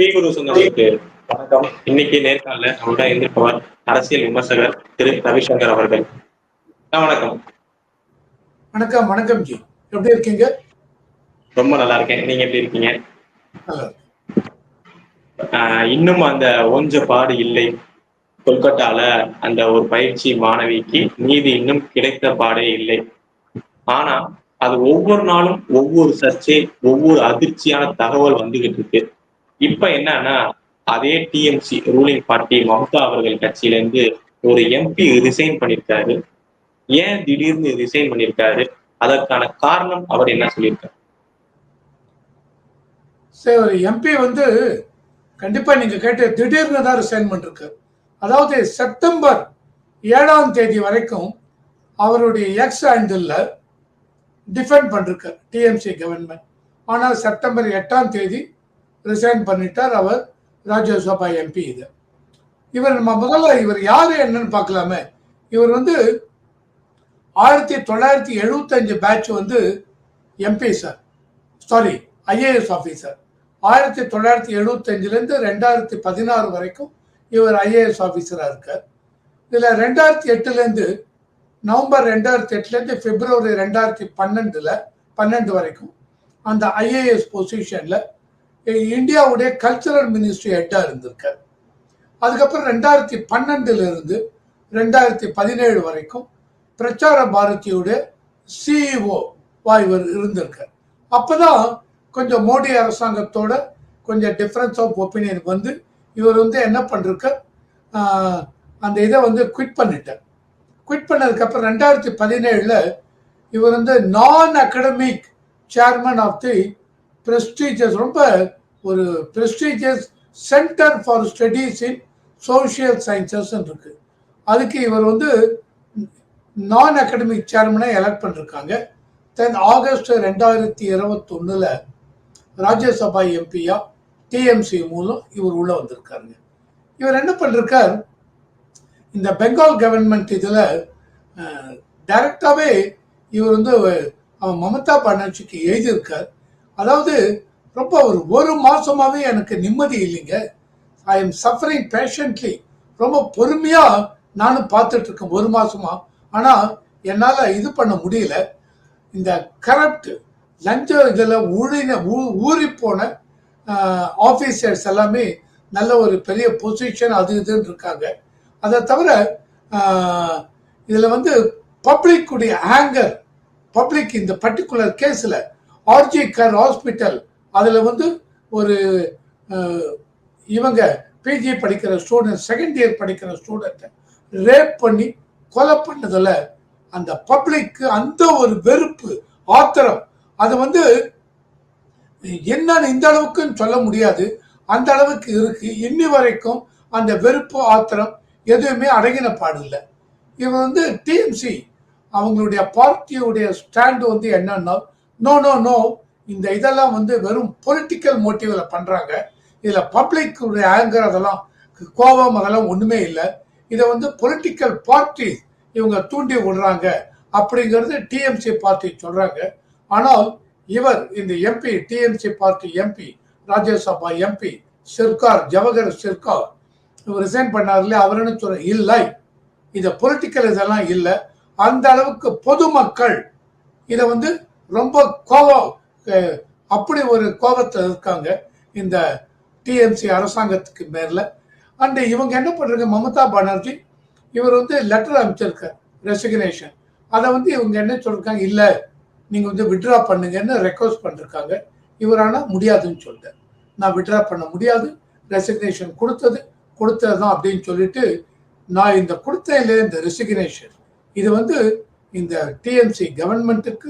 ஸ்ரீ குரு சொந்தங்களுக்கு வணக்கம். இன்னைக்கு நேர்காணல நம்மளோட இருந்திருப்பவர் அரசியல் விமர்சகர் திரு. ரவிசங்கர் அவர்கள். வணக்கம். வணக்கம் வணக்கம் ஜி. எப்படி இருக்கீங்க? ரொம்ப நல்லா இருக்கேன். நீங்க எப்படி இருக்கீங்க? இன்னும் அந்த ஒஞ்ச பாடு இல்லை. கொல்கத்தால அந்த ஒரு பயிற்சி மாணவிக்கு நீதி இன்னும் கிடைத்த பாடே இல்லை. ஆனா அது ஒவ்வொரு நாளும் ஒவ்வொரு சர்ச்சை ஒவ்வொரு அதிர்ச்சியான தகவல் வந்துகிட்டு இருக்கு. இப்ப என்னன்னா அதே டிஎம்சி ரூலிங் பார்ட்டி மம்தா அவர்கள் கட்சியில இருந்து ஒரு எம்பி ரிசைன் பண்ணிருக்காரு. ஏன் திடீர்னு ரிசைன் பண்ணிருக்காரு? அதற்கான காரணம் அவர் என்ன சொல்லியிருக்காரு? சரி ஒரு எம்பி வந்து கண்டிப்பா நீங்க கேட்ட திடீர்னு தான் ரிசைன் பண்ணிருக்கு. அதாவது செப்டம்பர் ஏழாம் தேதி வரைக்கும் அவருடைய எக்ஸ் ஹேண்டில் டிஃபெண்ட் பண்ணிருக்கார் டிஎம்சி கவர்மெண்ட் ஆனால் செப்டம்பர் எட்டாம் தேதி ரிசைன் பண்ணிட்டார் அவர் ராஜ்யசபா எம்பி இது. இவர் நம்ம முதல்ல இவர் யாரு என்னன்னு பார்க்கலாமே. இவர் வந்து ஆயிரத்தி தொள்ளாயிரத்தி எழுபத்தஞ்சு பேட்ச் வந்து MP sir sorry IAS officer ஆயிரத்தி தொள்ளாயிரத்தி எழுபத்தஞ்சிலேருந்து ரெண்டாயிரத்தி பதினாறு வரைக்கும் இவர் ஐஏஎஸ் ஆஃபீஸராக இருக்கார். இதில் ரெண்டாயிரத்தி எட்டுலேருந்து நவம்பர் ரெண்டாயிரத்தி எட்டுலேருந்து பிப்ரவரி ரெண்டாயிரத்தி பன்னெண்டில் பன்னெண்டு வரைக்கும் அந்த ஐஏஎஸ் பொசிஷனில் இந்தியாவுடைய கல்ச்சரல் மினிஸ்ட்ரி ஹெட்டாக இருந்திருக்கார். அதுக்கப்புறம் ரெண்டாயிரத்தி பன்னெண்டுலேருந்து ரெண்டாயிரத்தி பதினேழு வரைக்கும் பிரச்சார பாரதியோட சிஇஓ இவர் இருந்திருக்கார். அப்போ தான் கொஞ்சம் மோடி அரசாங்கத்தோட கொஞ்சம் டிஃப்ரென்ஸ் ஆஃப் ஒப்பீனியன் வந்து இவர் வந்து என்ன பண்ணிருக்கார்? அந்த இதை வந்து குவிட் பண்ணிட்டார். குவிட் பண்ணதுக்கப்புறம் ரெண்டாயிரத்தி பதினேழில் இவர் வந்து நான் academic chairman of the prestigious ரொம்ப ஒரு prestigious centre for studies in social sciences இருக்கு. அதுக்கு இவர் வந்து நான் அகடமிக் சேர்மனை எலெக்ட் பண்ணிருக்காங்க. தென் ஆகஸ்ட் ரெண்டாயிரத்தி இருபத்தொன்னுல ராஜ்யசபா எம்பியா டிஎம்சி மூலம் இவர் உள்ள வந்திருக்காருங்க. இவர் என்ன பண்ணிருக்கார்? இந்த பெங்கால் கவர்மெண்ட் இதில் டைரக்டாகவே இவர் வந்து மமதா பானர்ஜிக்கு எழுதியிருக்கார். அதாவது ரொம்ப ஒரு ஒரு மாசமாவே எனக்கு நிம்மதி இல்லைங்க. ஐ எம் சஃபரிங் பேஷண்ட்லி ரொம்ப பொறுமையா நானும் பார்த்துட்டு இருக்கேன் ஒரு மாசமா. ஆனா என்னால இது பண்ண முடியல. இந்த கரப்ட் லஞ்ச இதில் ஊழின ஊ- ஊறி போன ஆஃபீஸர்ஸ் எல்லாமே நல்ல ஒரு பெரிய பொசிஷன் அது இதுன்னு இருக்காங்க. அதை தவிர இதில் வந்து பப்ளிக்குடைய ஆங்கர் பப்ளிக் இந்த பர்டிகுலர் கேஸில் ஆர்ஜி கர் ஹாஸ்பிட்டல் அதில் வந்து ஒரு இவங்க பிஜி படிக்கிற ஸ்டூடெண்ட் செகண்ட் இயர் படிக்கிற ஸ்டூடெண்ட்டை ரேப் பண்ணி கொலை பண்ணதில் அந்த பப்ளிக்கு அந்த ஒரு வெறுப்பு ஆத்திரம். அது வந்து என்னன்னு இந்த அளவுக்குன்னு சொல்ல முடியாது. அந்த அளவுக்கு இருக்கு. இன்னி வரைக்கும் அந்த வெறுப்பு ஆத்திரம் எதுவுமே அடங்கின பாடில்லை இவன் வந்து டிஎம்சி அவங்களுடைய பார்ட்டியுடைய ஸ்டாண்டு வந்து என்னன்னா நோ நோ நோ இந்த இதெல்லாம் வந்து வெறும் பொலிட்டிக்கல் மோட்டிவ்ல பண்றாங்க. இதுல பப்ளிக்குடைய ஆங்கர் அதெல்லாம் கோபம் அதெல்லாம் ஒண்ணுமே இல்லை. இதை வந்து பொலிட்டிக்கல் பார்ட்டி இவங்க தூண்டி விடுறாங்க அப்படிங்கிறது டிஎம்சி பார்ட்டி சொல்றாங்க. ஆனால் இவர் இந்த MP TMC party MP Rajya Sabha MP Sircar Jawhar Sircar இவர் ரிசைன் பண்ணார்ல அவர் என்ன சொல்ற இல்லை. இந்த பொலிட்டிக்கல் இதெல்லாம் இல்லை. அந்த அளவுக்கு பொதுமக்கள் இதை வந்து ரொம்ப கோபம் அப்படி ஒரு கோபத்தில் இருக்காங்க இந்த டிஎம்சி அரசாங்கத்துக்கு மேல. அண்டு இவங்க என்ன பண்றாங்க? மமதா பானர்ஜி இவர் வந்து லெட்டர் அனுப்பிச்சிருக்கார் ரெசிக்னேஷன் அதை வந்து இவங்க என்ன சொல்லிருக்காங்க? இல்லை நீங்கள் வந்து விட்ரா பண்ணுங்கன்னு ரெக்வஸ்ட் பண்ணிருக்காங்க. இவரானால் முடியாதுன்னு சொல்லிட்டேன் நான் விட்ரா பண்ண முடியாது. ரெசிக்னேஷன் கொடுத்தது கொடுத்தது தான் அப்படின்னு சொல்லிட்டு நான் இந்த கொடுத்தேன்ல இந்த ரெசிக்னேஷன் இது வந்து இந்த டிஎம்சி கவர்மெண்ட்டுக்கு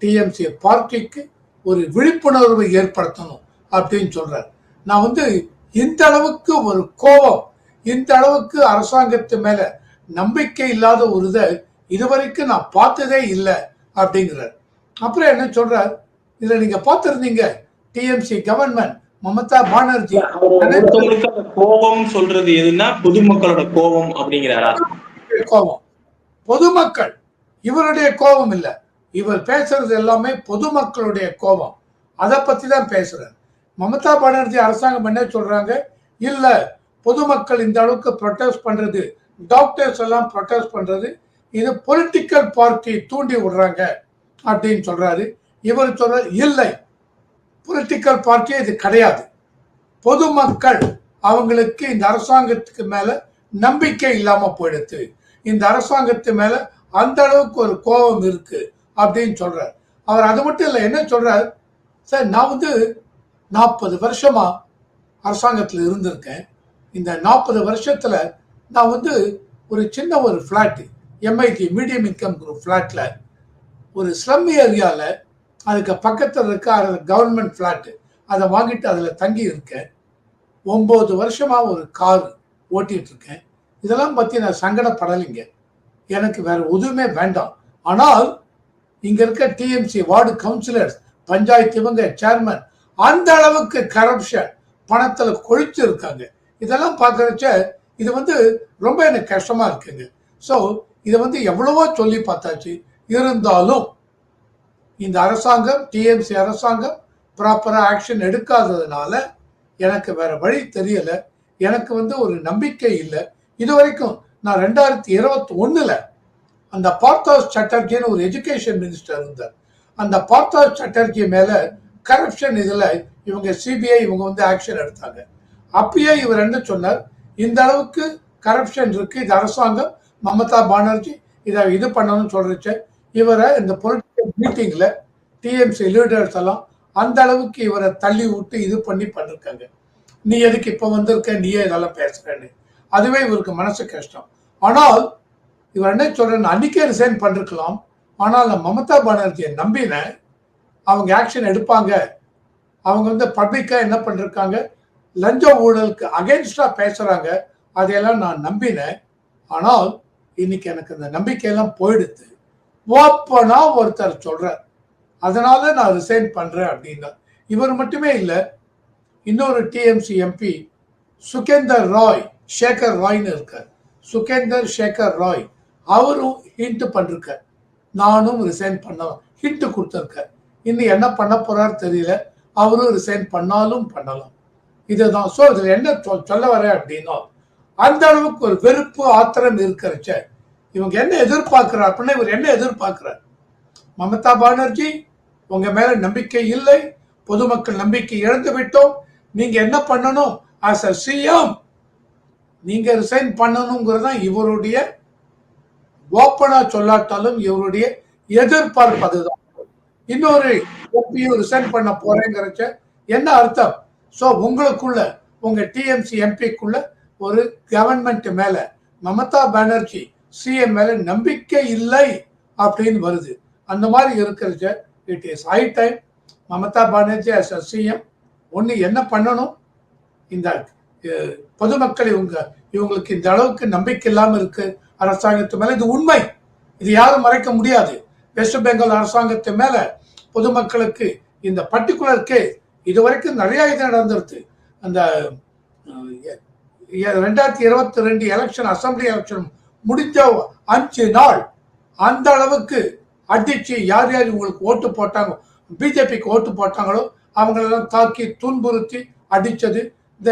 டிஎம்சி பார்ட்டிக்கு ஒரு விழிப்புணர்வை ஏற்படுத்தணும் அப்படின்னு சொல்றார். நான் வந்து இந்த அளவுக்கு ஒரு கோபம் இந்த அளவுக்கு அரசாங்கத்து மேல நம்பிக்கை இல்லாத ஒரு இதை இதுவரைக்கும் நான் பார்த்ததே இல்லை அப்படிங்கிறார். அப்புறம் என்ன சொல்றார்? இதுல நீங்க பார்த்திருந்தீங்க. TMC government Mamata Banerjee. கோபம் சொல்றது எதுன்னா பொதுமக்களோட கோபம் அப்படிங்கிறாரா? கோபம். பொதுமக்கள் இவருடைய கோபம் இல்ல. இவர் பேசுறது எல்லாமே பொதுமக்களுடைய கோபம். அதை பத்தி தான் பேசுறார். மமதா பானர்ஜி அரசாங்கம் என்ன சொல்றாங்க? இல்ல பொதுமக்கள் இந்த அளவுக்கு ப்ரொட்டஸ்ட் பண்றது டாக்டர்ஸ் எல்லாம் ப்ரொட்டஸ்ட் பண்றது இது பொலிட்டிக்கல் பார்ட்டி தூண்டி விடுறாங்க அப்படின்னு சொல்றாரு. இவர் சொல்ற இல்லை பொலிட்டிக்கல் பார்ட்டி இது கிடையாது. பொதுமக்கள் அவங்களுக்கு இந்த அரசாங்கத்துக்கு மேல நம்பிக்கை இல்லாம போயிடுது. இந்த அரசாங்கத்து மேல அந்த அளவுக்கு ஒரு கோபம் இருக்குது அப்படின்னு சொல்றார். அவர் அது மட்டும் இல்லை என்ன சொல்றார்? சார் நான் வந்து நாற்பது வருஷமா அரசாங்கத்தில் இருந்திருக்கேன். இந்த நாற்பது வருஷத்துல நான் வந்து ஒரு சின்ன ஒரு flat MIT medium income group ஃப்ளாட்டில் ஒரு ஸ்லம் ஏரியாவில் அதுக்கு பக்கத்தில் இருக்க கவர்மெண்ட் ஃப்ளாட்டு அதை வாங்கிட்டு அதில் தங்கி இருக்கேன். ஒம்பது வருஷமாக ஒரு கார் ஓட்டிகிட்டு இருக்கேன். இதெல்லாம் பற்றி நான் சங்கடப்படலைங்க. எனக்கு வேற எதுவுமே வேண்டாம். ஆனால் இங்க இருக்க டிஎம்சி வார்டு கவுன்சிலர்ஸ் பஞ்சாயத்து இவங்க சேர்மன் அந்த அளவுக்கு கரப்ஷன் பணத்துல கொழிச்சு இருக்காங்க. இதெல்லாம் பார்க்கறச்ச இது வந்து ரொம்ப எனக்கு கஷ்டமா இருக்குங்க. ஸோ இதை வந்து எவ்வளவோ சொல்லி பார்த்தாச்சு. இருந்தாலும் இந்த அரசாங்கம் டிஎம்சி அரசாங்கம் ப்ராப்பரா ஆக்ஷன் எடுக்காததுனால எனக்கு வேற வழி தெரியல. எனக்கு வந்து ஒரு நம்பிக்கை இல்லை. இது வரைக்கும் நான் ரெண்டாயிரத்தி இருபத்தி ஒன்றில் அந்த பார்த்தாஸ் சட்டர்ஜின்னு ஒரு எஜுகேஷன் மினிஸ்டர் இருந்தார். அந்த பார்த்தாஸ் சட்டர்ஜி மேல கரப்ஷன் இதில் இவங்க சிபிஐ இவங்க வந்து ஆக்ஷன் எடுத்தாங்க. அப்பயே இவர் என்ன சொன்னார்? இந்த அளவுக்கு கரப்ஷன் இருக்கு இது அரசாங்கம் மமதா பானர்ஜி இதை இது பண்ணணும்னு சொல்றச்ச இவரை இந்த பொலிட்டிக்கல் மீட்டிங்ல டிஎம்சி லீடர்ஸ் எல்லாம் அந்த அளவுக்கு இவரை தள்ளி விட்டு இது பண்ணி பண்ணிருக்காங்க. நீ எதுக்கு இப்ப வந்திருக்க? நீயே இதெல்லாம் பேசுறேன்னு. அதுவே இவருக்கு மனசு கஷ்டம். ஆனால் இவர் என்ன சொல்றேன் அன்னைக்கே ரிசைன் பண்ணிருக்கலாம். ஆனால் நான் மமதா பானர்ஜியை நம்பினேன். அவங்க ஆக்ஷன் எடுப்பாங்க. அவங்க வந்து பப்ளிக்காக என்ன பண்ணிருக்காங்க? லஞ்ச ஊழலுக்கு அகேன்ஸ்டாக பேசுகிறாங்க அதையெல்லாம் நான் நம்பினேன். ஆனால் இன்னைக்கு எனக்கு அந்த நம்பிக்கையெல்லாம் போயிடுது. ஓப்பனா ஒருத்தர் சொல்றார். அதனால நான் ரிசைன் பண்றேன் அப்படின்னா. இவர் மட்டுமே இல்லை இன்னொரு டிஎம்சி எம்பி சுகேந்தர் ராய் சேகர் ராய்னு இருக்கார். சுகேந்தர் சேகர் ராய். அவரும் ஹிண்ட் பண்ணிருக்க நானும் ரிசைன் பண்ண ஹிண்ட் கொடுத்துருக்க இன்னும் என்ன பண்ண போறாரு தெரியல. அவரும் ரிசைன் பண்ணாலும் பண்ணலாம். இதுதான். ஸோ இதில் என்ன சொல்ல வரேன் அப்படின்னா அந்த அளவுக்கு ஒரு வெறுப்பு ஆத்திரம் இருக்கிறச்ச இவங்க என்ன எதிர்பார்க்கிறார் அப்படின்னா இவர் என்ன எதிர்பார்க்கிறார்? மமதா பானர்ஜி உங்க மேல நம்பிக்கை இல்லை. பொதுமக்கள் நம்பிக்கை இழந்து விட்டோம். நீங்க என்ன பண்ணணும்? ஆஸ் அ சிஎம் நீங்க ரிசைன் பண்ணணுங்கிறது தான் இவருடைய ஓப்பனா சொல்லாட்டாலும் இவருடைய எதிர்பார்ப்பு அதுதான் இன்னொரு எம்பியும் ரிசைன் பண்ண போறேங்கிறச்ச என்ன அர்த்தம்? ஸோ உங்களுக்குள்ள உங்க டிஎம்சி எம்பிக்குள்ள ஒரு கவர்மெண்ட் மேல மமதா பானர்ஜி சிஎம் மேல நம்பிக்கை இல்லை அப்படின்னு வருது. அந்த மாதிரி இருக்கிறச்ச it is high time Mamata Banerjee as a CM ஒன்று என்ன பண்ணணும்? இந்த பொதுமக்கள் இவங்க இவங்களுக்கு இந்த அளவுக்கு நம்பிக்கை இல்லாமல் இருக்குது அரசாங்கத்து மேல. இது உண்மை. இது யாரும் மறைக்க முடியாது. வெஸ்ட் பெங்கால் அரசாங்கத்து மேல பொதுமக்களுக்கு இந்த பர்டிகுலர் கேஸ் இது வரைக்கும் நிறைய இது நடந்திருக்கு. அந்த ரெண்டாயிரத்தி இருபத்தி ரெண்டு எலெக்ஷன் அசம்பிளி எலெக்ஷன் முடிஞ்ச அஞ்சு நாள் அந்த அளவுக்கு அடிச்சு யார் யார் இவங்களுக்கு ஓட்டு போட்டாங்க பிஜேபிக்கு ஓட்டு போட்டாங்களோ அவங்களெல்லாம் தாக்கி துன்புறுத்தி அடிச்சது. இந்த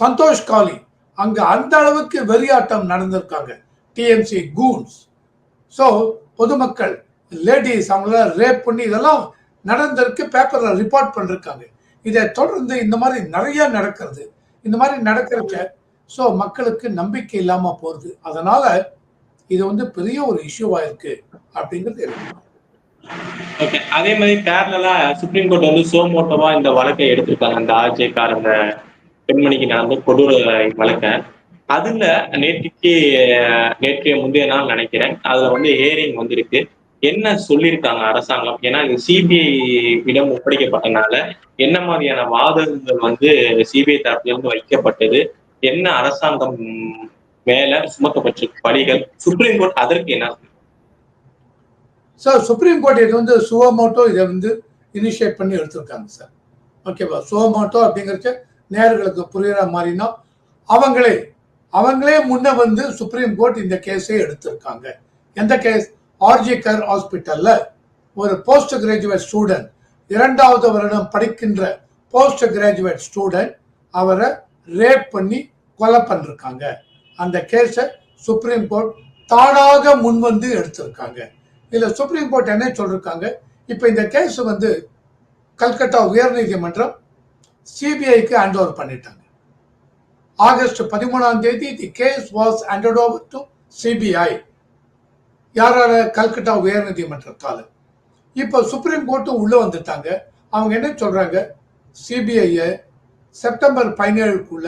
சந்தோஷ் காலி அங்க அந்த அளவுக்கு வெறியாட்டம் நடந்திருக்காங்க. டிஎம்சி கூன்ஸ் ஸோ பொதுமக்கள் லேடிஸ் அவங்கள ரேப் பண்ணி இதெல்லாம் நடந்திருக்கு பேப்பரில் ரிப்போர்ட் பண்ணிருக்காங்க. இதை தொடர்ந்து இந்த மாதிரி நிறைய நடக்கிறது. இந்த மாதிரி நடக்கிறச்ச ஸோ மக்களுக்கு நம்பிக்கை இல்லாமல் போகுது. அதனால இது வந்து பெரிய ஒரு இஷ்யூவா இருக்கு அப்படிங்கிறது ஓகே அதே மாதிரி பேரலா சுப்ரீம் கோர்ட் வந்து சோமோட்டோவா இந்த வழக்கை எடுத்திருக்காங்க. அந்த ஆட்சியக்காரங்க அந்த பெண்மணிக்கு நடந்த கொடூர வழக்கை. அதுல நேற்றுக்கு நேற்றைய முந்தைய நாள் நினைக்கிறேன். அதுல வந்து ஹேரிங் வந்திருக்கு. என்ன சொல்லியிருக்காங்க அரசாங்கம்? ஏன்னா இது சிபிஐ இடம் ஒப்படைக்கப்பட்டனால என்ன மாதிரியான வாதங்கள் வந்து சிபிஐ தரப்புல இருந்து வைக்கப்பட்டது? என்ன அரசாங்கம் மேல சுமத்தப்பட்ட பணிகள்? சுப்ரீம் கோர்ட் அதற்கு என்ன சார் சுப்ரீம் கோர்ட் இது வந்து சுவமோட்டோ இதை வந்து இனிஷியேட் பண்ணி எடுத்திருக்காங்க சார் ஓகேவா சுவமோட்டோ அப்படிங்கிறச்ச நேர்களுக்கு புரியுற மாதிரினா அவங்களே அவங்களே முன்ன வந்து சுப்ரீம் கோர்ட் இந்த கேஸே எடுத்திருக்காங்க. எந்த கேஸ் ஆர்ஜி கர் ஹாஸ்பிட்டல்ல ஒரு போஸ்ட் கிராஜுவேட் ஸ்டூடெண்ட் இரண்டாவது வருடம் படிக்கின்ற போஸ்ட் கிராஜுவேட் ஸ்டூடெண்ட் அவரை ரேப் பண்ணி கொலை பண்ணிருக்காங்க. அந்த கேஸை சுப்ரீம் கோர்ட் தானாக முன்வந்து எடுத்திருக்காங்க. இதில் சுப்ரீம் கோர்ட் என்ன சொல்லிருக்காங்க? இப்போ இந்த கேஸ் வந்து கல்கட்டா உயர்நீதிமன்றம் சிபிஐக்கு ஹேண்ட் ஓவர் பண்ணிட்டாங்க. ஆகஸ்ட் பதிமூணாம் தேதி the case was handed over to CBI யாரால கல்கட்டா உயர்நீதிமன்றத்தால. இப்போ சுப்ரீம் கோர்ட்டும் உள்ள வந்துட்டாங்க. அவங்க என்ன சொல்றாங்க? சிபிஐயை செப்டம்பர் பதினேழுக்குள்ள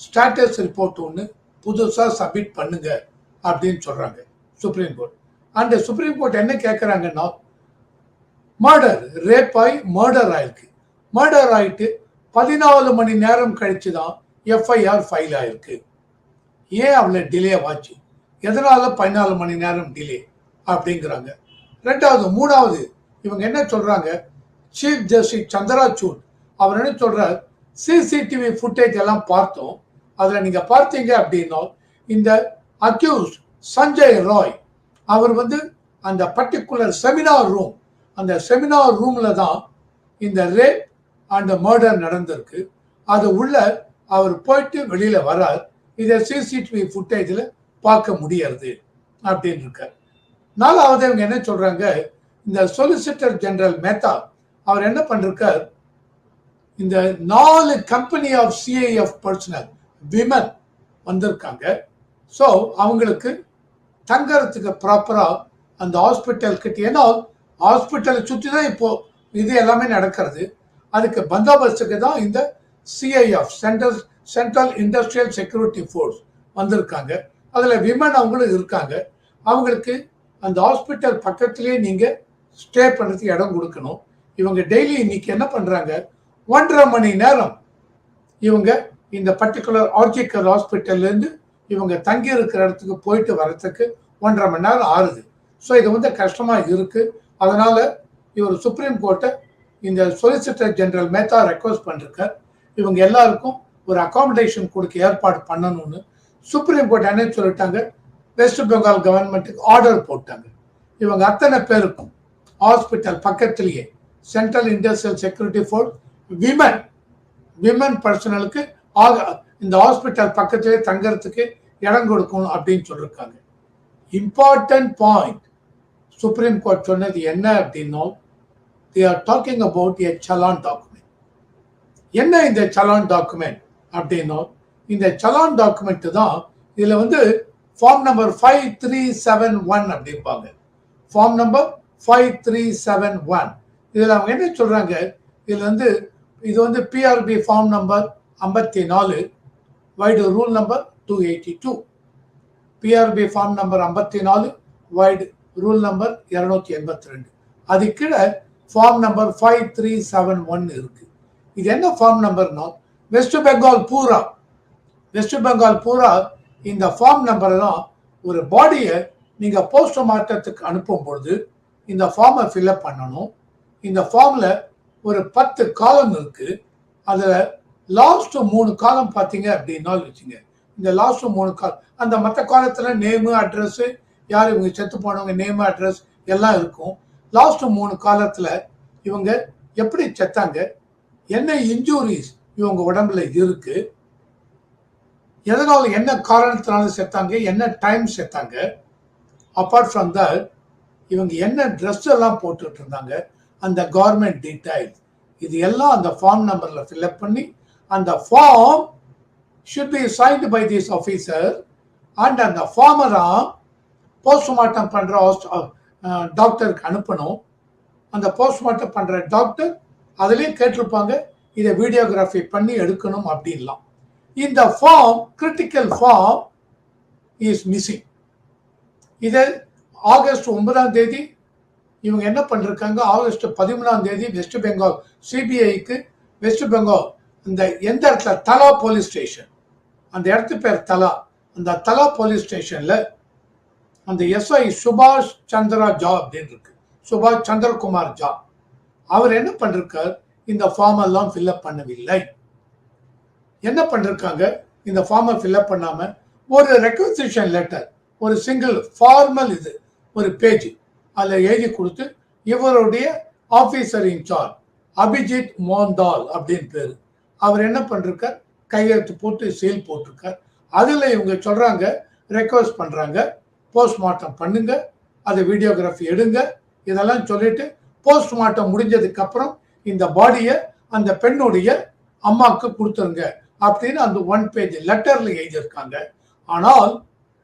ஸ்டேட்டஸ் ரிப்போர்ட் ஒன்று புதுசாக சப்மிட் பண்ணுங்க அப்படின்னு சொல்றாங்க சுப்ரீம் கோர்ட் அந்த சுப்ரீம் கோர்ட் என்ன கேட்குறாங்கன்னா மர்டர் ரேப் ஆகி மர்டர் ஆயிருக்கு. மர்டர் ஆயிட்டு பதினாலு மணி நேரம் கழிச்சு தான் எஃப்ஐஆர் ஃபைல் ஆயிருக்கு. ஏன் அவ்வளோ டிலே ஆச்சு எதனால பதினாலு மணி நேரம் டிலே அப்படிங்கிறாங்க. ரெண்டாவது மூணாவது இவங்க என்ன சொல்றாங்க? சீஃப் ஜஸ்டிஸ் சந்திராசூட் அவர் என்ன சொல்றார்? சிசிடிவி ஃபுட்டேஜ் எல்லாம் பார்த்தோம். அதில் நீங்க பார்த்தீங்க அப்படின்னா இந்த அக்யூஸ் சஞ்சய் ராய் அவர் வந்து அந்த பர்டிகுலர் செமினார் ரூம் அந்த செமினார் ரூம்ல தான் இந்த ரேப் அண்ட் மர்டர் நடந்திருக்கு. அது உள்ள அவர் போயிட்டு வெளியில வரார். இதை சிசிடிவி ஃபுட்டேஜில் பார்க்க முடியறது அப்படின்னு இருக்கார். நாலாவது இவங்க என்ன சொல்றாங்க? இந்த சொலிசிட்டர் ஜெனரல் மேத்தா அவர் என்ன பண்ணிருக்கார்? இந்த நாலு company of CIF personnel women வந்திருக்காங்க. ஸோ அவங்களுக்கு தங்கறதுக்கு ப்ராப்பரா அந்த ஹாஸ்பிட்டல் கிட்ட ஏன்னா ஹாஸ்பிட்டலை சுற்றி தான் இப்போ இது எல்லாமே நடக்கிறது. அதுக்கு பந்தோபஸ்துக்கு தான் இந்த CIF central central industrial security force வந்திருக்காங்க. அதில் விமன் அவங்களும் இருக்காங்க. அவங்களுக்கு அந்த ஹாஸ்பிட்டல் பக்கத்துலேயே நீங்கள் ஸ்டே பண்ணுறதுக்கு இடம் கொடுக்கணும். இவங்க டெய்லி இன்னைக்கு என்ன பண்ணுறாங்க ஒன்றரை மணி நேரம் இவங்க இந்த பர்டிகுலர் ஆர்ஜிக்கல் ஹாஸ்பிட்டல்லேருந்து இவங்க தங்கி இருக்கிற இடத்துக்கு போயிட்டு வர்றதுக்கு ஒன்றரை மணி நேரம் ஆறுது. ஸோ இது வந்து கஷ்டமாக இருக்குது அதனால் இவர் சுப்ரீம் கோர்ட்டை இந்த சொலிசிட்டர் ஜெனரல் மேத்தா ரெக்வஸ்ட் பண்ணிருக்கார். இவங்க எல்லாருக்கும் ஒரு அகாமடேஷன் கொடுக்க ஏற்பாடு பண்ணணும்னு சுப்ரீம் கோர்ட் என்ன சொல்லிட்டாங்க? வெஸ்ட் பெங்கால் கவர்மெண்ட்டுக்கு ஆர்டர் போட்டாங்க. இவங்க அத்தனை பேருக்கும் ஹாஸ்பிட்டல் பக்கத்திலேயே central industrial security force women women பர்சனலுக்கு ஆக இந்த ஹாஸ்பிட்டல் பக்கத்திலே தங்கறதுக்கு இடம் கொடுக்கணும் அப்படின்னு சொல்லியிருக்காங்க இம்பார்ட்டன்ட் பாயிண்ட் சுப்ரீம் கோர்ட் சொன்னது என்ன அப்படின்னா the are talking about a challan document என்ன இந்த சலான் டாக்குமெண்ட் அப்படின்னா இந்த சலான் டாக்குமெண்ட் தான் இதில் வந்து form number five three seven one அப்படிம்பாங்க. Form number five three seven one இதில் அவங்க என்ன சொல்கிறாங்க இதில் வந்து இது வந்து பிஆர்பி ஃபார்ம் நம்பர் ஐம்பத்தி நாலு vide rule number two eighty two PRB form number ஐம்பத்தி நாலு வைடு ரூல் நம்பர் இரநூத்தி எண்பத்தி ரெண்டு. அது கீழே form number five three seven one இருக்கு. இது என்ன ஃபார்ம் நம்பர்னா வெஸ்ட் பெங்கால் பூரா. வெஸ்ட் பெங்கால் பூரா இந்த ஃபார்ம் நம்பர் தான் ஒரு பாடியை நீங்க போஸ்ட்மார்ட்டத்துக்கு அனுப்பும் பொழுது இந்த ஃபார்மை ஃபில்அப் பண்ணணும். இந்த ஃபார்மில் ஒரு பத்து காலம் இருக்குது அதில் லாஸ்ட் மூணு காலம் பார்த்தீங்க அப்படின்னா வச்சுங்க. இந்த லாஸ்ட் மூணு காலம் அந்த மற்ற காலத்தில் நேமு அட்ரஸ் யார் இவங்க செத்து போனவங்க நேமு அட்ரஸ் எல்லாம் இருக்கும். லாஸ்ட் மூணு காலத்தில் இவங்க எப்படி செத்தாங்க? என்ன இன்ஜூரிஸ் இவங்க உடம்புல இருக்கு? எதனால என்ன காரணத்தினால செத்தாங்க? என்ன டைம் செத்தாங்க? அப்பார்ட் ஃப்ரம் தட் இவங்க என்ன ட்ரெஸ் எல்லாம் போட்டுட்டு இருந்தாங்க? அந்த கவர்மெண்ட் டீடைல் இது எல்லாம் அந்த ஃபார்ம் நம்பர்ல ஃபில்அப் பண்ணி அந்த form should be signed by this officer and அந்த ஃபார்மரா போஸ்ட்மார்ட்டம் பண்ணுற டாக்டருக்கு அனுப்பணும். அந்த போஸ்ட்மார்ட்டம் பண்ணுற டாக்டர் அதிலே கேட்டிருப்பாங்க இதை வீடியோகிராஃபி பண்ணி எடுக்கணும் அப்படின்லாம். இந்த form critical form is missing இதை ஆகஸ்ட் ஒன்பதாம் தேதி இவங்க என்ன பண்ணிருக்காங்க? ஆகஸ்ட் பதிமூணாம் தேதி வெஸ்ட் பெங்கால் சிபிஐக்கு வெஸ்ட் பெங்கால் இந்த எந்த இடத்துல? தலா போலீஸ் ஸ்டேஷன் அந்த இடத்து பேர் தலா. அந்த தலா போலீஸ் ஸ்டேஷன்ல அந்த எஸ்ஐ சுபாஷ் சந்திரா ஜா அப்படின்னு இருக்கு. சுபாஷ் சந்திரகுமார் ஜா அவர் என்ன பண்ணிருக்கார்? இந்த ஃபார்ம் எல்லாம் ஃபில்அப் பண்ணவில்லை. என்ன பண்ணிருக்காங்க? இந்த ஃபார்மை ஃபில்அப் பண்ணாம ஒரு ரெக்வசிஷன் லெட்டர் ஒரு சிங்கிள் ஃபார்மல் இது ஒரு பேஜ் அதில் எழுதி கொடுத்து இவருடைய ஆஃபீஸர் இன்சார்ஜ் அபிஜித் மோந்தால் அப்படின்னு பேர். அவர் என்ன பண்ணிருக்கார்? கையெழுத்து போட்டு சீல் போட்டிருக்கார். அதில் இவங்க சொல்கிறாங்க ரெக்வஸ்ட் பண்ணுறாங்க போஸ்ட்மார்ட்டம் பண்ணுங்க அதை வீடியோகிராஃபி எடுங்க இதெல்லாம் சொல்லிட்டு போஸ்ட்மார்ட்டம் முடிஞ்சதுக்கு அப்புறம் இந்த பாடியை அந்த பெண்ணுடைய அம்மாவுக்கு கொடுத்துருங்க அப்படின்னு அந்த ஒன் பேஜ் லெட்டர்ல எழுதியிருக்காங்க. ஆனால்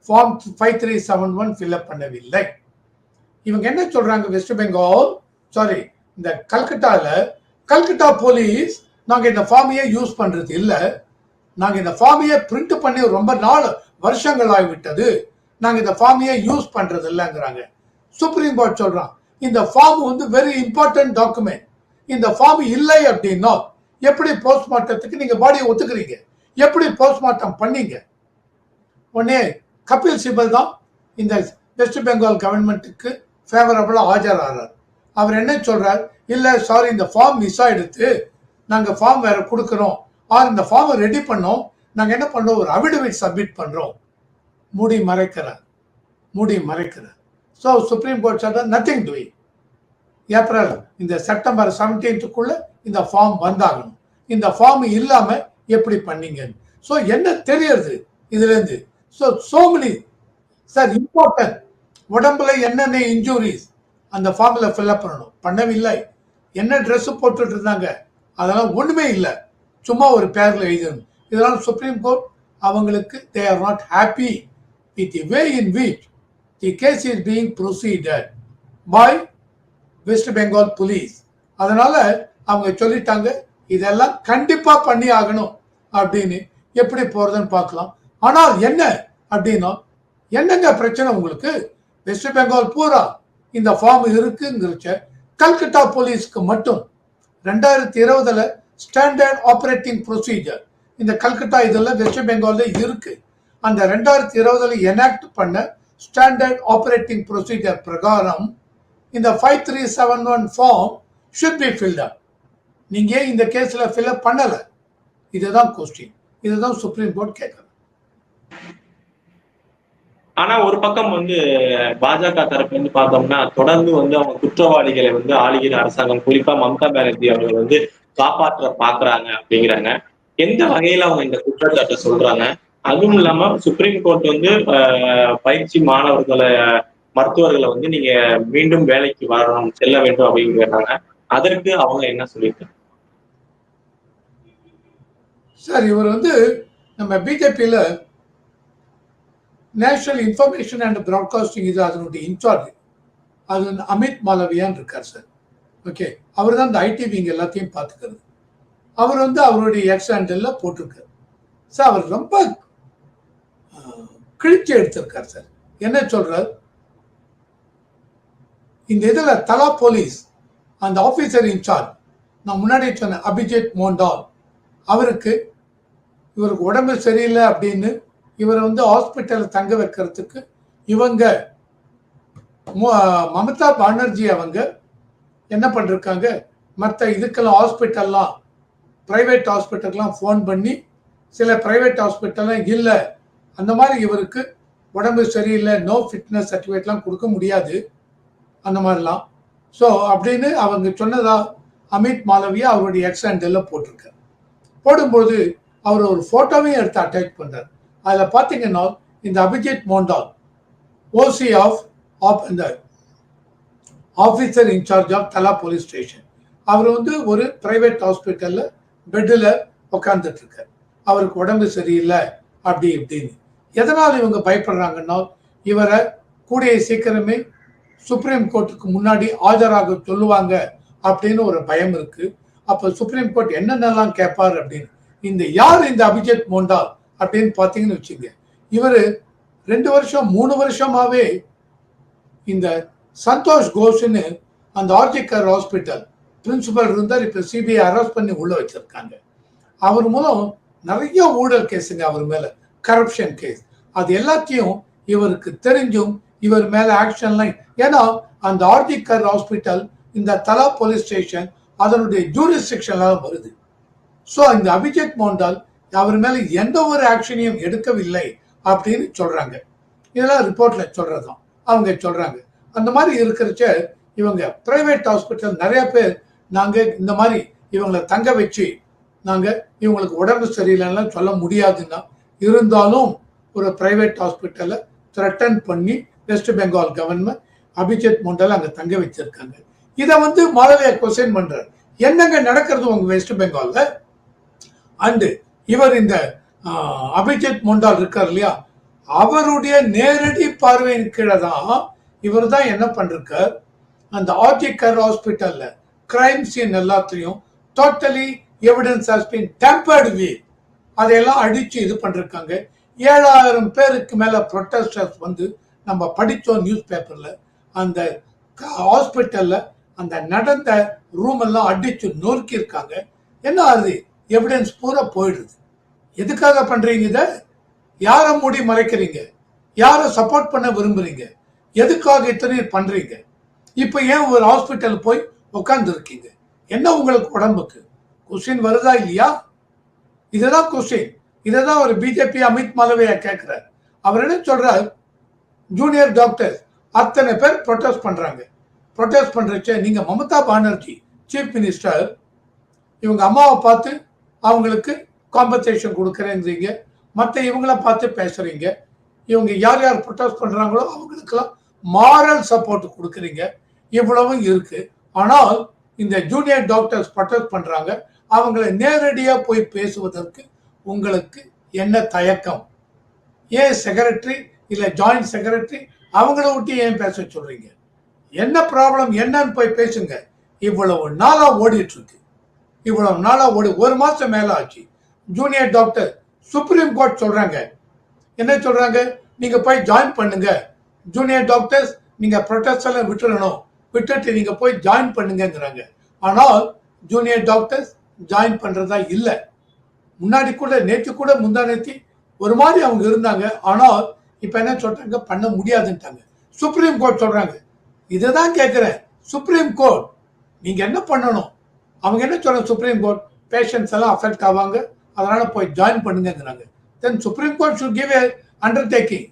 form five three seven one fill up பண்ணவில்லை. இவங்க என்ன சொல்றாங்க வெஸ்ட் பெங்கால் சாரி இந்த கல்கட்டாவில் கல்கட்டா போலீஸ் நாங்கள் இந்த ஃபார்மையே யூஸ் பண்ணுறது இல்லை. நாங்கள் இந்த ஃபார்மையே பிரிண்ட் பண்ணி ரொம்ப நாள் வருஷங்கள் ஆகிவிட்டது. நாங்கள் இந்த ஃபார்மையே யூஸ் பண்ணுறது இல்லைங்கிறாங்க. சுப்ரீம் கோர்ட் சொல்கிறான் இந்த ஃபார்ம் வந்து வெரி இம்பார்ட்டன்ட் டாக்குமெண்ட் இந்த ஃபார்ம் இல்லை அப்படின்னா எப்படி போஸ்ட்மார்ட்டத்துக்கு நீங்க பாடியை ஒத்துக்கிறீங்க? எப்படி போஸ்ட்மார்ட்டம் பண்ணீங்க? உடனே கபில் சிபல் தான் இந்த வெஸ்ட் பெங்கால் கவர்மெண்ட்டுக்கு ஃபேவரபிளா ஆஜராகிறார் அவர் என்ன சொல்றார்? இல்லை சாரி இந்த ஃபார்ம் மிஸ் ஆயிடுத்து. நாங்கள் ஃபார்ம் வேற கொடுக்குறோம். ஆர் இந்த ஃபார்மை ரெடி பண்ணோம். நாங்கள் என்ன பண்ணுறோம் ஒரு அவிடுவிட் சப்மிட் பண்ணுறோம் மூடி மறைக்கிறார். மூடி மறைக்கிறார். ஸோ சுப்ரீம் கோர்ட் சொல்ற நத்திங் டூயிங் ஏப்ரல் இந்த செப்டம்பர் செவன்டீன்த்துக்குள்ள இந்த ஃபார்ம் வந்தாகணும். இந்த ஃபார்ம் இல்லாம எப்படி பண்ணீங்க ஸோ என்ன தெரியறது இதுலேருந்து? So so many sir important உடம்புல என்னென்ன இன்ஜூரிஸ் அந்த ஃபார்மில் ஃபில்அப் பண்ணணும். பண்ணவில்லை. என்ன ட்ரெஸ்ஸு போட்டுட்டு இருந்தாங்க? அதெல்லாம் ஒன்றுமே இல்லை. சும்மா ஒரு பேரில் எழுதணும். இதனால் சுப்ரீம் கோர்ட் அவங்களுக்கு they are not happy with way in which the case is being proceeded by West Bengal police அதனால அவங்க சொல்லிட்டாங்க இதெல்லாம் கண்டிப்பா பண்ணி ஆகணும் அப்படின்னு எப்படி போறதுன்னு பார்க்கலாம். ஆனால் என்ன அப்படின்னா என்னங்க பிரச்சனை உங்களுக்கு? வெஸ்ட் பெங்கால் பூரா இந்த ஃபார்ம் இருக்குங்கிறச்ச கல்கட்டா போலீஸ்க்கு மட்டும் ரெண்டாயிரத்தி இருபதுல ஸ்டாண்டர்ட் ஆப்ரேட்டிங் ப்ரொசீஜர் இந்த கல்கட்டா இதெல்லாம் வெஸ்ட் பெங்கால்ல இருக்கு. அந்த ரெண்டாயிரத்தி இருபதுல எனாக்ட் பண்ண ஸ்டாண்டர்ட் ஆபரேட்டிங் ப்ரொசீஜர் பிரகாரம் இந்த five three seven one form should be filled up நீங்கள் நீங்க இந்த கேஸ்ல ஃபில்அப் பண்ணல. இதுதான் கொஸ்டின் இதுதான் சுப்ரீம் கோர்ட் கேட்கறது. ஆனா ஒரு பக்கம் வந்து பாஜக தரப்புல இருந்து பார்த்தோம்னா தொடர்ந்து வந்து அவங்க குற்றவாளிகளை வந்து ஆளுகிற அரசாங்கம் குறிப்பா மம்தா பானர்ஜி அவர்கள் வந்து காப்பாற்ற பாக்குறாங்க அப்படிங்கிறாங்க. எந்த வகையில அவங்க இந்த குற்றச்சாட்டை சொல்றாங்க? அதுவும் இல்லாம சுப்ரீம் கோர்ட் வந்து பயிற்சி மாணவர்களை மருத்துவர்களை வந்து நீங்க மீண்டும் வேலைக்கு வரணும் செல்ல வேண்டும் அப்படிங்கிறாங்க அதற்கு அவங்க என்ன சொல்லியிருக்காங்க? சார் இவர் வந்து நம்ம பிஜேபியில் நேஷனல் இன்ஃபர்மேஷன் அண்ட் ப்ராட்காஸ்டிங் இது அதனுடைய இன்சார்ஜ் அது வந்து அமித் மாலவியான் இருக்கார் சார். ஓகே அவர் தான் இந்த ஐடி விங் எல்லாத்தையும் பார்த்துக்கிறது. அவர் வந்து அவருடைய எக்ஸ் ஹேண்டலில் போட்டிருக்கார். சார் அவர் ரொம்ப கிழிச்சு எடுத்திருக்கார் சார். என்ன சொல்றார்? இந்த இதில் தலா போலீஸ் அந்த ஆஃபீஸர் இன்சார்ஜ் நான் முன்னாடி சொன்ன அபிஜித் மோண்டால் அவருக்கு இவருக்கு உடம்பு சரியில்லை அப்படின்னு இவரை வந்து ஹாஸ்பிட்டலில் தங்க வைக்கிறதுக்கு இவங்க மமதா பானர்ஜி அவங்க என்ன பண்ணிருக்காங்க? மற்ற இதுக்கெல்லாம் ஹாஸ்பிட்டல்லாம் ப்ரைவேட் ஹாஸ்பிட்டலுக்கெல்லாம் ஃபோன் பண்ணி சில ப்ரைவேட் ஹாஸ்பிட்டல்லாம் இல்லை அந்த மாதிரி இவருக்கு உடம்பு சரியில்லை நோ ஃபிட்னஸ் சர்டிஃபிகேட்லாம் கொடுக்க முடியாது. அந்த மாதிரிலாம். ஸோ அப்படின்னு அவங்க சொன்னதா அமித் மாலவியா அவருடைய எக்ஸ் ஹேண்டலில் போடும்போது அவர் ஒரு ஃபோட்டோவையும் எடுத்து அட்டாச் பண்ணார் அதில் பார்த்தீங்கன்னா இந்த Abhijit Mondal OC of of இந்த officer in charge of Tala police station அவர் வந்து ஒரு பிரைவேட் ஹாஸ்பிட்டலில் பெட்டில் உட்காந்துட்டு இருக்கார். அவருக்கு உடம்பு சரியில்லை அப்படி இப்படின்னு. எதனால் இவங்க பயப்படுறாங்கன்னா இவரை கூடிய சீக்கிரமே சுப்ரீம் கோர்ட்டுக்கு முன்னாடி ஆஜராக சொல்லுவாங்க அப்படின்னு ஒரு பயம் இருக்கு. அப்ப சுப்ரீம் கோர்ட் என்னென்னலாம் கேட்பார் அப்படின்னு இந்த யார் இந்த அபிஜித் மோண்டால் அப்படின்னு பார்த்தீங்கன்னு வச்சுங்க இவர் ரெண்டு வருஷம் மூணு வருஷமாவே இந்த சந்தோஷ் கோஷ்னு அந்த ஆர்ஜிகர் ஹாஸ்பிட்டல் பிரின்சிபல் இருந்தார் இப்போ சிபிஐ அரெஸ்ட் பண்ணி உள்ள வச்சிருக்காங்க. அவர் மூலம் நிறைய ஊழல் கேஸுங்க அவர் மேலே. கரப்ஷன் கேஸ் அது எல்லாத்தையும் இவருக்கு தெரிஞ்சும் இவர் மேல ஆக்ஷன்லாம் ஏன்னா அந்த ஆர்டிகர் ஹாஸ்பிட்டல் இந்த தலா போலீஸ் ஸ்டேஷன் அதனுடைய ஜூரிஸ்டிக்ஷன்லாம் வருது. ஸோ இந்த அபிஜித் மோண்டால் அவர் மேல எந்த ஒரு ஆக்ஷனையும் எடுக்கவில்லை அப்படின்னு சொல்றாங்க. இதெல்லாம் ரிப்போர்ட்ல சொல்றதுதான். அவங்க சொல்றாங்க. அந்த மாதிரி இருக்கிறச்ச இவங்க பிரைவேட் ஹாஸ்பிட்டல் நிறைய பேர் நாங்க இந்த மாதிரி இவங்களை தங்க வச்சு நாங்க இவங்களுக்கு உடம்பு சரியில்லைன்னா சொல்ல முடியாதுன்னா இருந்தாலும் ஒரு பிரைவேட் ஹாஸ்பிட்டலை த்ரெட்டன் பண்ணி வெஸ்ட் பெங்கால் கவர்மெண்ட் அபிஜித் மண்டல் அங்கே தங்க வச்சிருக்காங்க. இதை வந்து மாதவியா கொஸ்டின் பண்ணுறார் என்னங்க நடக்கிறது உங்க வெஸ்ட் பெங்கால்ல அண்டு இவர் இந்த அபிஜித் மொண்டால் இருக்கார் இல்லையா? அவருடைய நேரடி பார்வையின் கீழே தான் இவர் தான் என்ன பண்ணிருக்கார்? அந்த ஆர்டிகர் ஹாஸ்பிட்டல்ல கிரைம் சீன் எல்லாத்தையும் totally evidence has been tampered with அதையெல்லாம் அடிச்சு இது பண்ணிருக்காங்க. ஏழாயிரம் பேருக்கு மேல ப்ரொட்டஸ்டர்ஸ் வந்து நம்ம படித்தோம் நியூஸ் பேப்பர்ல அந்த ஹாஸ்பிட்டல்ல அந்த நடந்த ரூம் எல்லாம் அடிச்சு நொறுக்கியிருக்காங்க. என்ன ஆகுது? எவிடன்ஸ் பூரா போயிடுது. எதுக்காக பண்றீங்க இதை? யாரை மூடி மறைக்கிறீங்க? யாரை சப்போர்ட் பண்ண விரும்புறீங்க? எதுக்காக இத்தனை பண்றீங்க? இப்போ ஏன் ஒரு ஹாஸ்பிட்டல் போய் உட்கார்ந்து இருக்கீங்க என்ன உங்களுக்கு உடம்புக்கு? கொஸ்டின் வருதா இல்லையா? இதுதான் கொஸ்டின் இதை தான் ஒரு பிஜேபி அமித் மலவையா கேட்கிறார் அவர் என்ன சொல்றார்? ஜூனியர் டாக்டர்ஸ் அத்தனை பேர் ப்ரொட்டஸ்ட் பண்றாங்க. ப்ரொட்டஸ்ட் பண்றச்ச நீங்க மமதா பானர்ஜி சீஃப் மினிஸ்டர் இவங்க அம்மாவை பார்த்து அவங்களுக்கு காம்பன்சேஷன் கொடுக்குறேங்கிறீங்க. மற்ற இவங்கள பார்த்து பேசுறீங்க. இவங்க யார் யார் ப்ரொட்டஸ்ட் பண்றாங்களோ அவங்களுக்கெல்லாம் மாரல் சப்போர்ட் கொடுக்குறீங்க. இவ்வளவும் இருக்கு. ஆனால் இந்த ஜூனியர் டாக்டர்ஸ் ப்ரொட்டஸ்ட் பண்றாங்க. அவங்களை நேரடியாக போய் பேசுவதற்கு உங்களுக்கு என்ன தயக்கம்? ஏன் செக்ரட்டரி இல்லை ஜாயிண்ட் செக்ரட்டரி அவங்கள விட்டு ஏன் பேச சொல்றீங்க? என்ன ப்ராப்ளம் என்னன்னு போய் பேசுங்க. இவ்வளவு நாளா ஓடிட்டு இருக்கு இவ்வளவு நாளா ஓடி ஒரு மாசம் மேல ஆச்சு. ஜூனியர் டாக்டர் சுப்ரீம் கோர்ட் சொல்றாங்க. என்ன சொல்றாங்க? நீங்க போய் ஜாயின் பண்ணுங்க. ஜூனியர் டாக்டர்ஸ் நீங்க ப்ரொட்டஸ்ட் எல்லாம் விட்டுடணும் விட்டுட்டு நீங்க போய் ஜாயின் பண்ணுங்கிறாங்க ஆனால் ஜூனியர் டாக்டர்ஸ் ஜாயின் பண்ணுறதா இல்லை. முன்னாடி கூட நேற்று கூட முந்தாநேற்றி ஒரு மாதிரி அவங்க இருந்தாங்க. ஆனால் இப்போ என்ன சொல்கிறாங்க பண்ண முடியாதுன்ட்டாங்க. சுப்ரீம் கோர்ட் சொல்கிறாங்க இதை தான் கேட்குறேன் சுப்ரீம் கோர்ட் நீங்கள் என்ன பண்ணணும்? அவங்க என்ன சொல்கிறாங்க சுப்ரீம் கோர்ட் பேஷண்ட்ஸ் எல்லாம் அஃபெக்ட் ஆவாங்க. அதனால் போய் join பண்ணுங்கிறாங்க then supreme court should give a undertaking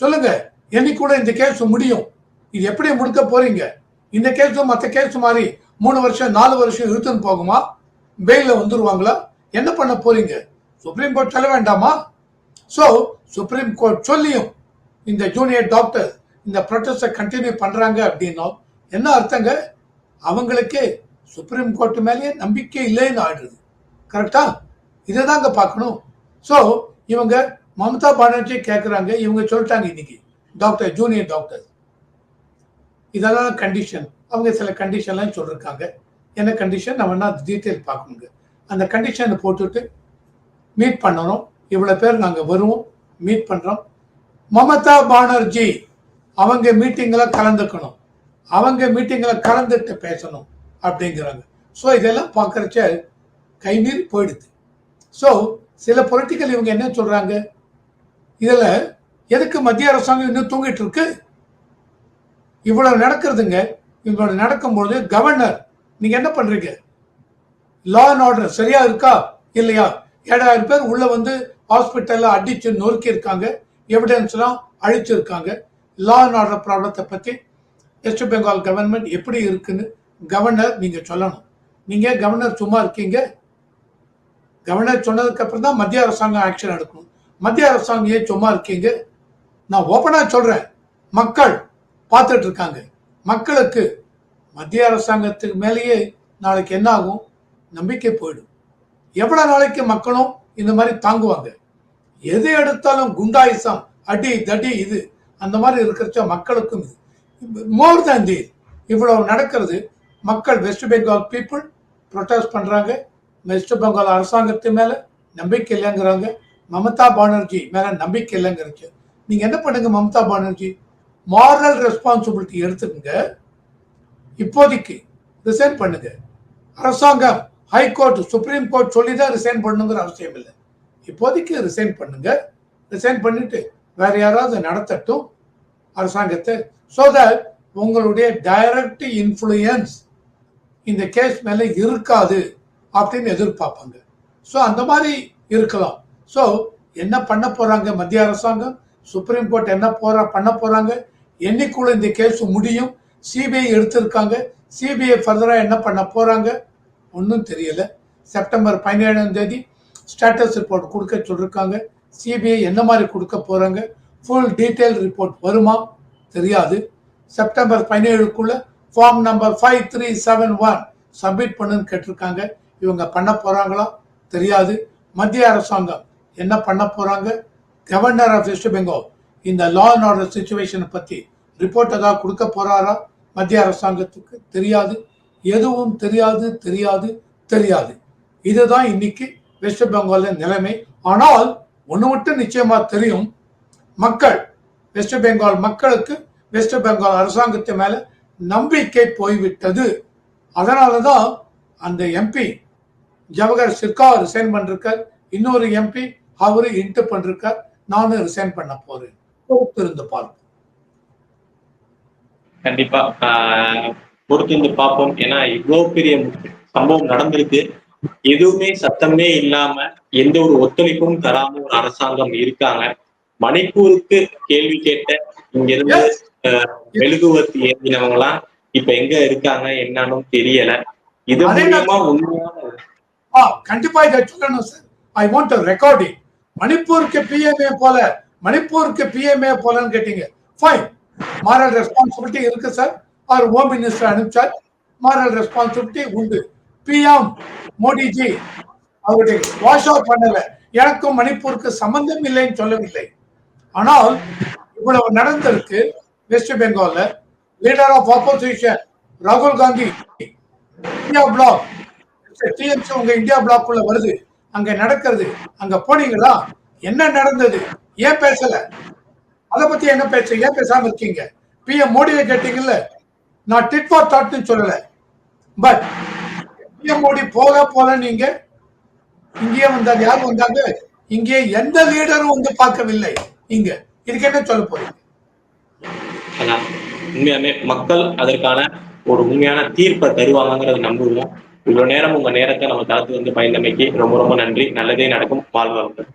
சொல்லுங்க. என்னைக்கு கூட இந்த கேஸ் முடியும்? இது எப்படி முடிக்க போறீங்க? இந்த கேஸும் மற்ற கேஸ் மாதிரி மூணு வருஷம் நாலு வருஷம் இழுத்துன்னு போகுமா? பெயிலில் வந்துருவாங்களா? என்ன பண்ண போறீங்க? சுப்ரீம் கோர்ட் சொல்ல வேண்டாமா? ஸோ சுப்ரீம் கோர்ட் சொல்லியும் இந்த ஜூனியர் டாக்டர் இந்த ப்ரொட்டஸ்டை கண்டினியூ பண்றாங்க அப்படின்னா என்ன அர்த்தங்க? அவங்களுக்கு சுப்ரீம் கோர்ட் மேலேயே நம்பிக்கை இல்லைன்னு ஆயிடுது. கரெக்டா இதை தாங்க பார்க்கணும். ஸோ இவங்க மம்தா பானர்ஜி கேட்குறாங்க இவங்க சொல்லிட்டாங்க இன்னைக்கு. டாக்டர் ஜூனியர் டாக்டர் இதெல்லாம் கண்டிஷன் அவங்க சில கண்டிஷன்லாம் சொல்லியிருக்காங்க என்ன கண்டிஷன் நம்ம என்ன டீட்டெயில் பார்க்கணுங்க. அந்த கண்டிஷனை போட்டுட்டு மீட் பண்ணணும். இவ்வளோ பேர் நாங்கள் வருவோம். மீட் பண்ணுறோம் மமதா பானர்ஜி அவங்க மீட்டிங்கில் கலந்துக்கணும். அவங்க மீட்டிங்கில் கலந்துட்டு பேசணும் அப்படிங்கிறாங்க. ஸோ இதெல்லாம் பார்க்குறச்ச கைமீறி போயிடுது. ஸோ சில பொலிட்டிக்கல் இவங்க என்ன சொல்கிறாங்க இதில் எதுக்கு மத்திய அரசாங்கம் இன்னும் தூங்கிட்டு இருக்கு? இவ்வளவு நடக்கிறதுங்க. இவ்வளவு நடக்கும்பொழுது கவர்னர் நீங்க என்ன பண்றீங்க? லா அண்ட் ஆர்டர் சரியா இருக்கா? இல்லையா? ஏழாயிரம் பேர் உள்ள வந்து ஹாஸ்பிட்டல்ல அடிச்சு நொறுக்கி இருக்காங்க எவிடன்ஸ்லாம் அழிச்சிருக்காங்க. லா அண்ட் ஆர்டர் ப்ராப்ளத்தை பத்தி வெஸ்ட் பெங்கால் கவர்மெண்ட் எப்படி இருக்குன்னு கவர்னர் நீங்க சொல்லணும். நீங்க கவர்னர் சும்மா இருக்கீங்க? கவர்னர் சொன்னதுக்கு அப்புறம் தான் மத்திய அரசாங்கம் ஆக்ஷன் எடுக்கணும். மத்திய அரசாங்கம் ஏன் சும்மா இருக்கீங்க? நான் ஓப்பனா சொல்றேன். மக்கள் பார்த்துட்டு இருக்காங்க. மக்களுக்கு மத்திய அரசாங்கத்துக்கு மேலேயே நாளைக்கு என்ன ஆகும் நம்பிக்கை போயிடும். எவ்வளோ நாளைக்கு மக்களும் இந்த மாதிரி தாங்குவாங்க? எது எடுத்தாலும் குண்டாயிசம் அடி தடி இது அந்த மாதிரி இருக்கிறச்ச மக்களுக்கும் இது. மோர் தேன் தி இவ்வளவு நடக்கிறது. மக்கள் வெஸ்ட் பெங்கால் பீப்புள் ப்ரொட்டஸ்ட் பண்ணுறாங்க வெஸ்ட் பெங்கால் அரசாங்கத்து மேலே நம்பிக்கை இல்லைங்கிறாங்க. மமதா பானர்ஜி மேலே நம்பிக்கை இல்லைங்கிறச்சு. நீங்கள் என்ன பண்ணுங்க மமதா பானர்ஜி? மாரல் ரெஸ்பான்சிபிலிட்டி எடுத்துக்கங்க. இப்போதைக்கு ரிசைன் பண்ணுங்க. அரசாங்கம் ஹைகோர்ட் சுப்ரீம் கோர்ட் சொல்லி தான் ரிசைன் பண்ணுங்கிற அவசியம் இல்லை. இப்போதைக்கு ரிசைன் பண்ணுங்க. ரிசைன் பண்ணிட்டு வேற யாராவது நடத்தட்டும் அரசாங்கத்தை ஸோ தட் உங்களுடைய டைரக்ட் இன்ஃப்ளூயன்ஸ் இந்த கேஸ் மேலே இருக்காது அப்படின்னு எதிர்பார்ப்பாங்க. ஸோ அந்த மாதிரி இருக்கலாம். ஸோ என்ன பண்ண போறாங்க மத்திய அரசாங்கம்? சுப்ரீம் கோர்ட் என்ன போற பண்ண போறாங்க? என்னைக்குள்ள இந்த கேஸ் முடியும்? சிபிஐ எடுத்திருக்காங்க. சிபிஐ ஃபர்தராக என்ன பண்ண போகிறாங்க ஒன்றும் தெரியல. செப்டம்பர் பதினேழாம் தேதி ஸ்டேட்டஸ் ரிப்போர்ட் கொடுக்க சொல்லியிருக்காங்க சிபிஐ என்ன மாதிரி கொடுக்க போகிறாங்க ஃபுல் டீட்டெயில் ரிப்போர்ட் வருமா? தெரியாது. September பதினேழுக்குள்ள form number five three seven one submit பண்ணுன்னு கேட்டிருக்காங்க. இவங்க பண்ண போகிறாங்களா தெரியாது. மத்திய அரசாங்கம் என்ன பண்ண போகிறாங்க கவர்னர் ஆஃப் வெஸ்ட் பெங்கால் இந்த லா அண்ட் ஆர்டர் சுச்சுவேஷனை பற்றி ரிப்போர்ட் ஏதாவது கொடுக்க போகிறாரா மத்திய அரசாங்கத்துக்கு தெரியாது. எதுவும் தெரியாது தெரியாது தெரியாது. இதுதான் இன்னைக்கு வெஸ்ட் பெங்காலின் நிலைமை. ஆனால் ஒன்று மட்டும் நிச்சயமா தெரியும். மக்கள் வெஸ்ட் பெங்கால் மக்களுக்கு வெஸ்ட் பெங்கால் அரசாங்கத்து மேல நம்பிக்கை போய்விட்டது. அதனால தான் அந்த எம்பி ஜவஹர் சிர்கா ரிசைன் பண்ணிருக்கார். இன்னொரு எம்பி அவரு இன்ட்டு பண்ணிருக்கார். நானும் ரிசைன் பண்ண போறேன். பொறுத்திருந்து பார்ப்போம். கண்டிப்பா ஆஹ் பொறுத்திருந்து பார்ப்போம். ஏன்னா இவ்வளவு பெரிய சம்பவம் நடந்திருக்கு. எதுவுமே சத்தமே இல்லாம எந்த ஒரு ஒத்துழைப்பும் தராம ஒரு அரசாங்கம் இருக்காங்க. மணிப்பூருக்கு கேள்வி கேட்ட இங்க இருந்து மெழுகுவர்த்தி ஏந்தினவங்க எல்லாம் இப்ப எங்க இருக்காங்க என்னன்னு தெரியல. இது அதே மூலியமா உண்மையான கண்டிப்பா இதை சொல்லணும் சார் ஐ வாண்ட் ரெக்கார்டிங் மணிப்பூருக்கு பிஎம்ஏ போல மணிப்பூருக்கு பிஎம்ஏ போலன்னு கேட்டீங்க. ஃபைன் மாரல் ரெஸ்பான்சிபிலிட்டி இருக்கு சார் அவர் ஹோம் மினிஸ்டர் அனுப்பிச்சார். மாரல் ரெஸ்பான்சிபிலிட்டி உண்டு. பிஎம் மோடிஜி அவருடைய வாஷ் அவுட் பண்ணல. எனக்கும் மணிப்பூருக்கு சம்பந்தம் இல்லைன்னு சொல்லவில்லை. ஆனால் இவ்வளவு நடந்திருக்கு வெஸ்ட் பெங்கால்ல லீடர் ஆஃப் ஆப்போசிஷன் ராகுல் காந்தி இந்தியா பிளாக் டிஎம்சி உங்க இந்தியா பிளாக் உள்ள வருது. அங்க நடக்கிறது. அங்க போனீங்களா? என்ன நடந்தது? ஏன் பேசல? அதை பத்தி என்ன பேச ஏன் பேசாம இருக்கீங்க. பிஎம் மோடியை கேட்டீங்கல்ல? நான் டிட் ஃபார் தாட்னு சொல்லல. பட் பிஎம் மோடி போக போல நீங்க இங்கேயே வந்தாங்க. யார் வந்தாங்க? இங்கே எந்த லீடரும் வந்து பார்க்கவில்லை. இங்க. இதுக்கு என்ன சொல்ல போறீங்க? அதான் உண்மையாமே மக்கள் அதற்கான ஒரு உண்மையான தீர்ப்பை தருவாங்கிறத நம்புவோம். இவ்வளவு நேரம் உங்க நேரத்தை நம்ம தளத்துக்கு வந்து பயந்தமைக்கு ரொம்ப ரொம்ப நன்றி. நல்லதே நடக்கும். வாழ்வாங்க